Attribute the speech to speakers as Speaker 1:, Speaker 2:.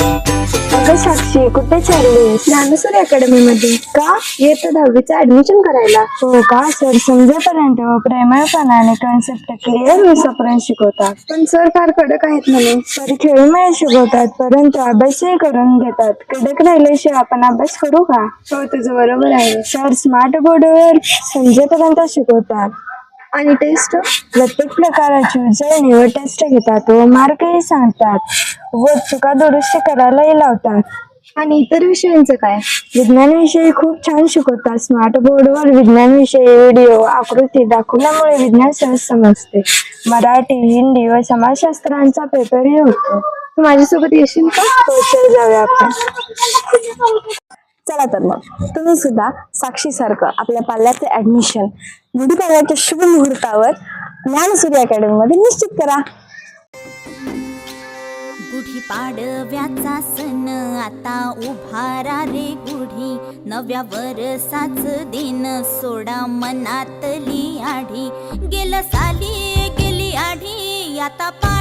Speaker 1: अगं साक्षी कुठे चालली ज्ञानेश्वरी अकॅडमी मध्ये का? येतं दहावीचं ऍडमिशन करायला? हो का? सर समजेपर्यंत व प्रेमळपणाने कन्सेप्ट क्लिअर होईपर्यंत शिकवतात पण सर फार कडक आहेत म्हणे. सर खेळीमेळे शिकवतात परंतु अभ्यासही करून घेतात. कडक राहिल्याशिवाय आपण अभ्यास करू का? हो तुझं बरोबर आहे. सर स्मार्ट बोर्डवर समजेपर्यंत शिकवतात. आणि टेस्ट प्रत्येक प्रकाराची उजळणी व टेस्ट घेतात व मार्कही सांगतात व चुका दुरुस्ती करायलाही लावतात. आणि इतर विषयांचं काय? विज्ञान विषयी खूप छान शिकवतात. स्मार्ट बोर्डवर विज्ञान विषयी व्हिडिओ आकृती दाखवल्यामुळे विज्ञान सहज समजते. मराठी हिंदी व समाजशास्त्रांचा पेपरही होतो. माझ्यासोबत येशील का? हो चल जाऊया आपण.
Speaker 2: चला तर मग. तुम्ही सुद्धा साक्षी सारखं आपल्या पाल्याचे ऍडमिशन गुढीपाडव्याच्या शुभ मुहूर्तावर ज्ञानसूर्य अकॅडमी मध्ये निश्चित करा.
Speaker 3: गुढी पाडव्याचा सण आता उभारा रे गुढी. नव्या वरसाच दिन सोडा मनातली आढी. गेलं साली गेली आढी आता पा